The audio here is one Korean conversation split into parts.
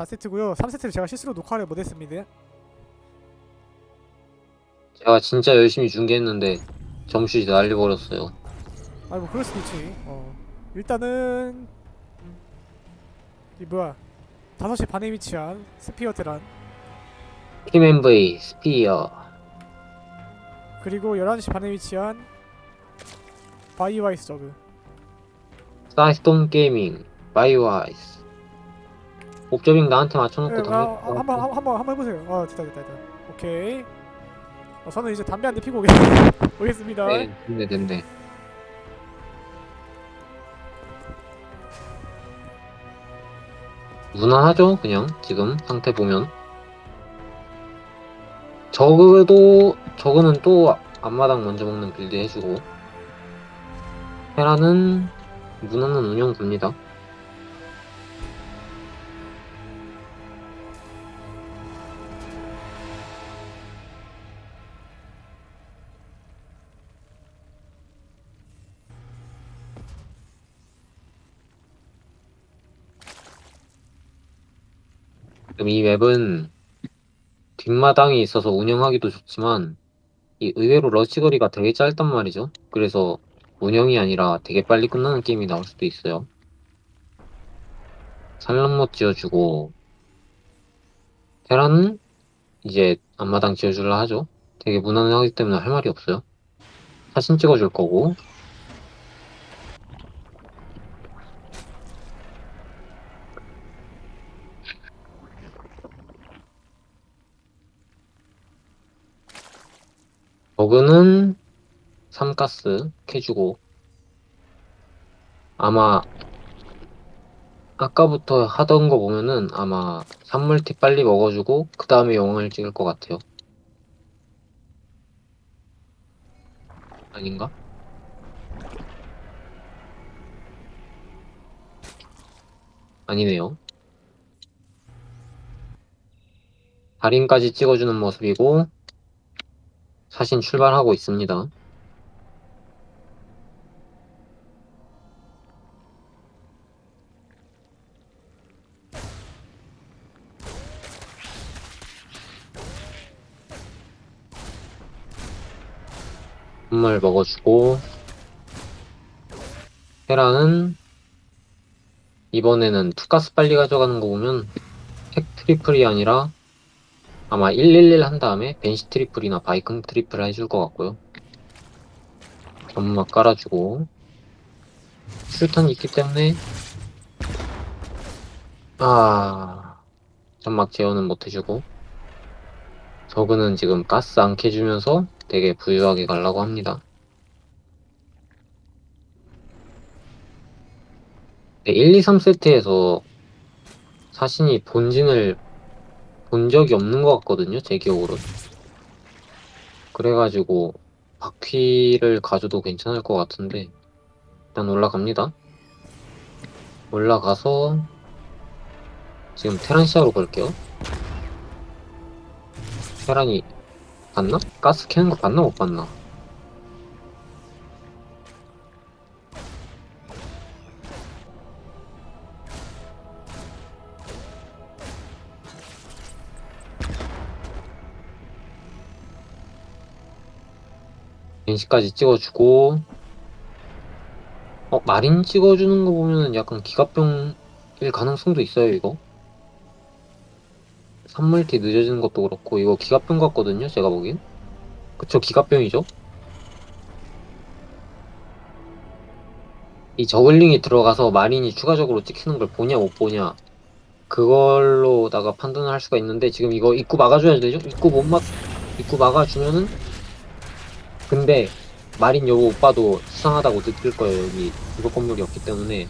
4세트고요. 3세트를 제가 실수로 녹화를 못했습니다. 제가 진짜 열심히 중계했는데 점슛이 날려 버렸어요. 아니 뭐 그럴 수도 있지. 어. 일단은 이 뭐야? 5시 반에 위치한 스피어 테란. 팀 MV 스피어. 그리고 11시 반에 위치한 바이와이스 저그. 사이스톰 게이밍 바이오아이스 옵저빙 나한테 맞춰놓고 네, 담배 아, 아, 한번 한- 한번 한 번 해보세요. 아 됐다 됐다 됐다 오케이. 어, 저는 이제 담배 한 대 피고 오겠- 오겠습니다. 네, 됐네 됐네. 무난하죠 그냥 지금 상태 보면. 저그도 저그는 또 앞마당 먼저 먹는 빌드 해주고. 헤라는 무난한 운영 봅니다 지금 이 맵은 뒷마당이 있어서 운영하기도 좋지만 이 의외로 러시 거리가 되게 짧단 말이죠. 그래서 운영이 아니라 되게 빨리 끝나는 게임이 나올 수도 있어요. 산란못 지어주고 테라는 이제 앞마당 지어주려 하죠. 되게 무난하기 때문에 할 말이 없어요. 사진 찍어줄 거고 버그는 삼가스 캐주고 아마 아까부터 하던 거 보면은 아마 산물티 빨리 먹어주고 그 다음에 영상을 찍을 것 같아요. 아닌가? 아니네요. 달인까지 찍어주는 모습이고 사신 출발하고 있습니다. 선물 먹어주고 헤라는 이번에는 투가스 빨리 가져가는 거 보면 팩 트리플이 아니라 아마 111 한 다음에 벤시 트리플이나 바이킹 트리플 해줄 것 같고요. 점막 깔아주고 술탄이 있기 때문에 아 점막 제어는 못 해주고 저그는 지금 가스 안 캐주면서 되게 부유하게 가려고 합니다. 네, 1, 2, 3세트에서 사신이 본진을 본 적이 없는 것 같거든요, 제 기억으로. 그래가지고 바퀴를 가져도 괜찮을 것 같은데 일단 올라갑니다. 올라가서 지금 테란 시작으로 볼게요. 테란이 봤나? 가스 캐는 거 봤나 못 봤나? 벤시까지 찍어주고 어 마린 찍어주는 거 보면은 약간 기갑병일 가능성도 있어요 이거? 산물티 늦어지는 것도 그렇고 이거 기갑병 같거든요 제가 보기엔. 그쵸 기갑병이죠? 이 저글링이 들어가서 마린이 추가적으로 찍히는 걸 보냐 못 보냐 그걸로다가 판단을 할 수가 있는데 지금 이거 입구 막아줘야 되죠? 입구 못막 입구 막아주면은 근데 마린 여우 오빠도 수상하다고 느낄 거예요 여기 이거 건물이 없기 때문에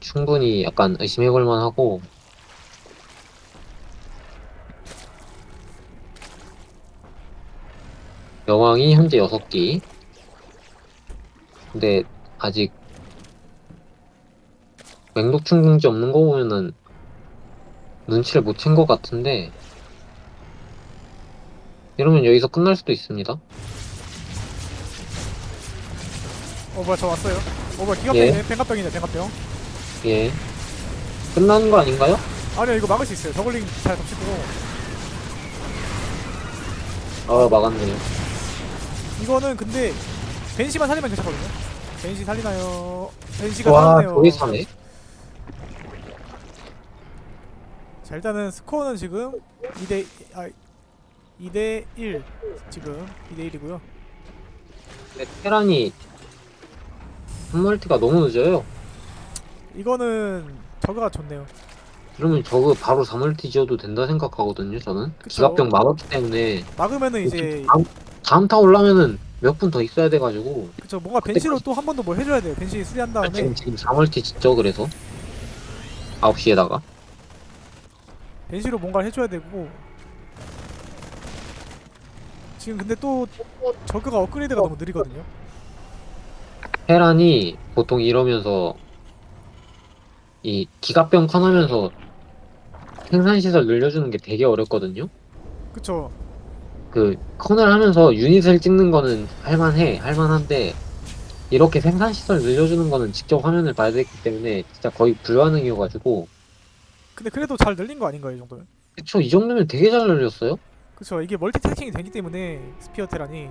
충분히 약간 의심해볼 만하고. 여왕이 현재 6기. 근데 아직 맹독충 공지 없는 거 보면은 눈치를 못 챈 것 같은데 이러면 여기서 끝날 수도 있습니다. 어 뭐야 저 왔어요. 어 뭐야 예. 기갑병이네. 뱅갑병이네 뱅갑병. 예. 끝나는 거 아닌가요? 아니요 이거 막을 수 있어요. 저글링 잘 덮치고. 아 막았네요. 이거는 근데 벤시만 살리면 괜찮거든요. 벤시 살리나요? 벤시가 와 살았네요. 저기 사네. 자 일단은 스코어는 지금 2대 아 2대 1 지금 2대 1이고요. 근데 테란이 한 멀티가 너무 늦어요. 이거는 저거가 좋네요. 그러면 저거 바로 3멀티 지어도 된다 생각하거든요. 저는. 그쵸. 기갑병 막았기 때문에. 막으면은 이제 다음, 다음 타 올라면은 몇 분 더 있어야 돼가지고. 그쵸 뭔가 벤시로 또 한 번더뭘 해줘야 돼요. 벤시 수리한 다음에. 지금 지금 3멀티 짓죠 그래서? 9시에다가? 벤시로 뭔가를 해줘야 되고 지금 근데 또 저그가 업그레이드가 너무 느리거든요 테란이 보통 이러면서 이 기갑병 커나면서 생산시설 늘려주는 게 되게 어렵거든요. 그쵸 그 컨을 하면서 유닛을 찍는 거는 할만해 할만한데 이렇게 생산시설 늘려주는 거는 직접 화면을 봐야 되기 때문에 진짜 거의 불가능이어가지고 근데 그래도 잘 늘린 거 아닌가요 이 정도면 그쵸 이 정도면 되게 잘 늘렸어요. 그쵸 이게 멀티태킹이 되기 때문에 스피어 테란이.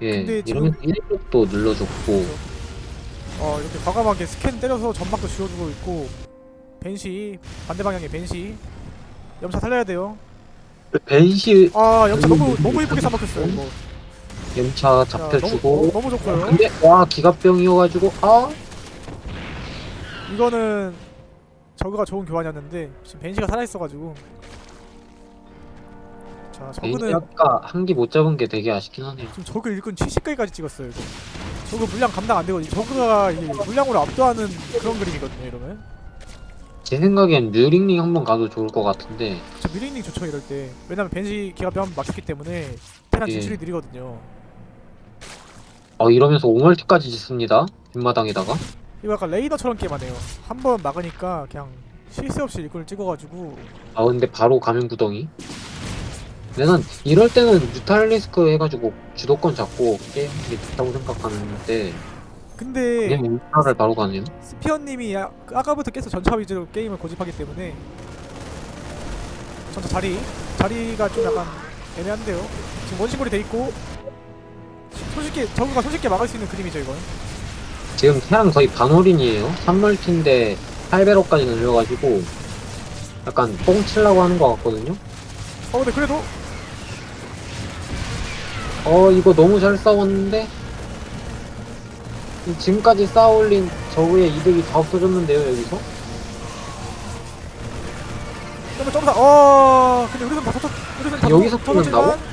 예 근데 이러면 1력도 늘려줬고. 어 이렇게 과감하게 스캔 때려서 점막도 지워주고 있고 벤시 반대 방향에 벤시. 염차 살려야 돼요. 벤시 아 염차 음, 너무 음, 너무 이쁘게 음, 삼박혔어요 이거. 자, 잡혀주고. 너무, 너무 좋고요. 근데 와 기갑병이어가지고 아! 이거는 저그가 좋은 교환이었는데 지금 벤시가 살아있어가지고 자 저그는 벤시 아까 한 기 못 잡은 게 되게 아쉽긴 하네요. 지금 저그 일꾼 70까지 찍었어요 이거. 저그 물량 감당 안 되거든요. 저그가 이 물량으로 압도하는 그런 그림이거든요 이러면. 제 생각엔 뮤링링 한번 가도 좋을 것 같은데. 저 미링링 좋죠 이럴 때. 왜냐면 벤시 기가 한번 막혔기 때문에 테란 예. 진출이 느리거든요. 어 이러면서 오멀티까지 짓습니다. 뒷마당에다가. 이거 약간 레이더처럼 게임하네요. 한 번 막으니까 그냥 실수 없이 일꾼을 찍어가지고. 아 근데 바로 가면 구덩이 난 이럴 때는 뮤탈리스크 해가지고 주도권 잡고 게임하는 게 좋다고 생각하는데 근데 그냥 울타를 바로 가네요? 스피어님이 아, 그 아까부터 계속 전차 위주로 게임을 고집하기 때문에 전차 자리 자리가 좀 약간 애매한데요. 지금 원시골이 돼 있고 손쉽게 저그가 손쉽게 막을 수 있는 그림이죠 이건. 지금 태양 거의 반올인이에요. 3멀티인데 8배럭까지 늘려가지고 약간 뽕 치려고 하는 것 같거든요. 어 근데 그래도 어 이거 너무 잘 싸웠는데? 지금까지 쌓아올린 저우의 이득이 다 없어졌는데요 여기서? 점프 점사 어 근데 우리선 다 터졌 우리선 다 여기서 터- 터졌지만 끝난다고?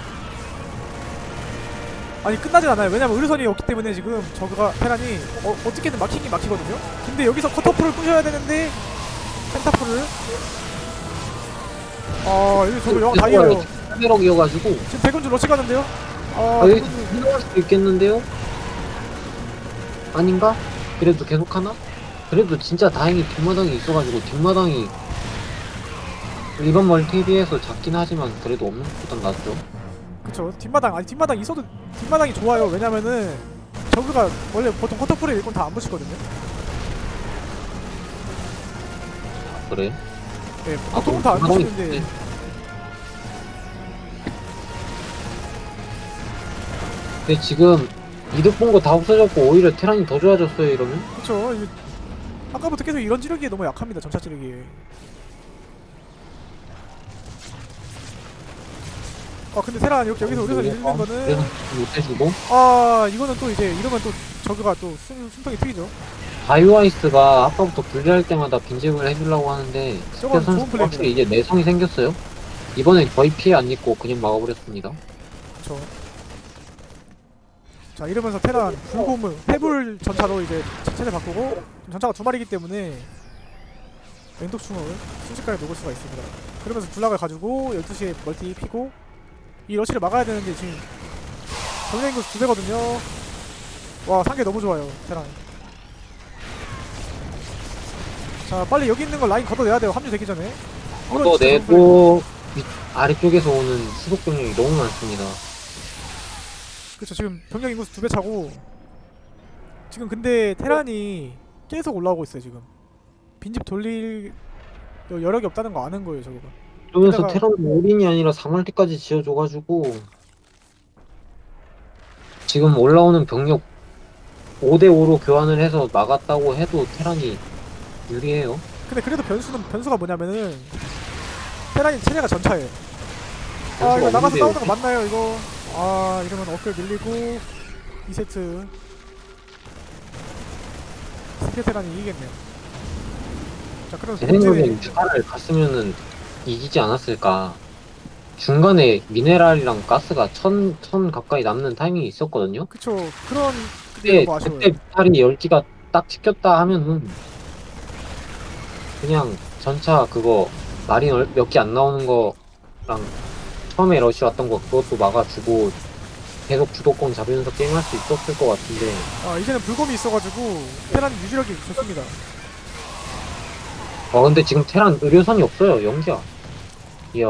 아니 끝나진 않아요. 왜냐면 의료선이 없기 때문에 지금 저그가 테란이 어, 어떻게든 막히긴 막히거든요. 근데 여기서 커터풀을 부셔야 되는데 펜타풀을 아 여기 저거 영화 다 이어요. 8배럭이어가지고. 지금 대군주 러시 가는데요 아 아, 여기 들어갈 수도 있겠는데요? 아닌가? 그래도 계속 하나? 그래도 진짜 다행히 뒷마당이 있어가지고 뒷마당이 일반 멀티에 비해서 작긴 하지만 그래도 없는 것보단 낫죠. 그쵸 뒷마당 아니 뒷마당 있어도 뒷마당이 좋아요 왜냐면은 저그가 원래 보통 커터풀에 일꾼 다 안 붙이거든요 그래? 네 아, 보통은 그럼 다안 뒷마당이 붙이는데 있네. 근데 지금 이득 본 거 다 없어졌고 오히려 테란이 더 좋아졌어요 이러면? 그쵸 이게 아까부터 계속 이런 지르기에 너무 약합니다 전차 지르기에 아 근데 테란 이렇게 여기서 의료선 잃는 그래서 거는 못해주고 아 이거는 또 이제 이러면 또 저그가 또 숨, 숨통이 트이죠 바이오아이스가 아까부터 분리할 때마다 빈집을 해주려고 하는데 저건 스페 좋은 선수 플레이입니다. 확실히 이제 내성이 생겼어요. 이번엔 거의 피해 안 입고 그냥 막아버렸습니다. 그쵸 자 이러면서 테란 불고무 해불 전차로 이제 체제 바꾸고 전차가 두 마리이기 때문에 맹독충을 순식간에 녹을 수가 있습니다 그러면서 군락을 가지고 12시에 멀티 피고 이 러시를 막아야 되는데 지금 전력 인구 두 배거든요 와 상계 너무 좋아요 테란 자 빨리 여기 있는 거 라인 걷어내야 돼요 합류 되기 전에 이건 또 진짜 좋은 플레이입니다. 내고 윗 아래쪽에서 오는 수속 병력이 너무 많습니다. 그쵸 지금 병력 인구수 두 배 차고 지금 근데 테란이 계속 올라오고 있어요 지금. 빈집 돌릴 여- 여력이 없다는 거 아는 거예요 저거가 게다가- 테란 올인이 아니라 3월티까지 지어줘가지고 지금 올라오는 병력 5대5로 교환을 해서 막았다고 해도 테란이 유리해요. 근데 그래도 변수는 변수가 뭐냐면은 테란이 체제가 전차예요. 아 변수가 이거 나가서 없는데요. 싸우는 거 맞나요 이거 아 이러면 어깨 밀리고 2세트 스킬 테란이 이기겠네요 자 그래서 제 생각엔 문제 주가를 갔으면은 이기지 않았을까. 중간에 미네랄이랑 가스가 천, 천 가까이 남는 타이밍이 있었거든요. 그쵸 그런 그때, 너무 아쉬워요. 그때 미탈이 10기가 딱 찍혔다 하면은 그냥 전차 그거 마린 몇 개 안 나오는 거랑 처음에 러시 왔던 거 그것도 막아주고 계속 주도권 잡으면서 게임할 수 있었을 것 같은데. 아 이제는 불곰이 있어가지고 테란 유지력이 좋습니다. 아 근데 지금 테란 의료선이 없어요 연기야. 이야.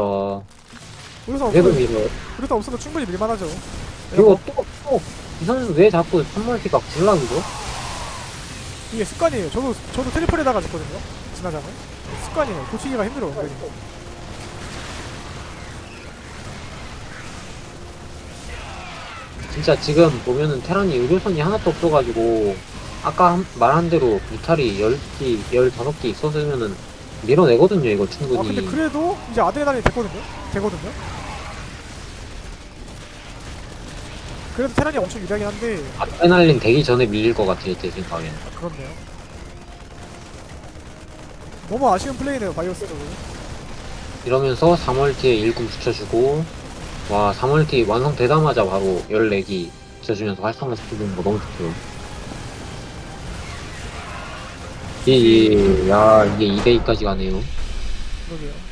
그래서 그래도 없으면, 밀어 그래도 없으면 충분히 밀만하죠. 그리고 또또 이 선수 왜 자꾸 선멀티가 굴락이죠? 이게 습관이에요. 저도 저도 트리플에다가 줬거든요. 지나장을 습관이에요. 고치기가 힘들어 은근히. 진짜 지금 보면은 테란이 의료선이 하나도 없어가지고 아까 한- 말한 대로 뮤탈이 10기, 15기 있었으면은 밀어내거든요 이거 아 충분히. 근데 그래도 이제 아드레날이 됐거든요? 되거든요? 그래도 테란이 엄청 유리하긴 한데 아드레날린 되기 전에 밀릴 것 같아요 제 생각엔. 아, 그렇네요. 너무 아쉬운 플레이네요 바이오스도. 이러면서 3월티에 일군 붙여주고 와 3월티 완성되자마자 바로 14기 붙여주면서 활성화 시키는 거 너무 좋고요 이, 이, 야 이게 2대2까지 가네요. 그러게요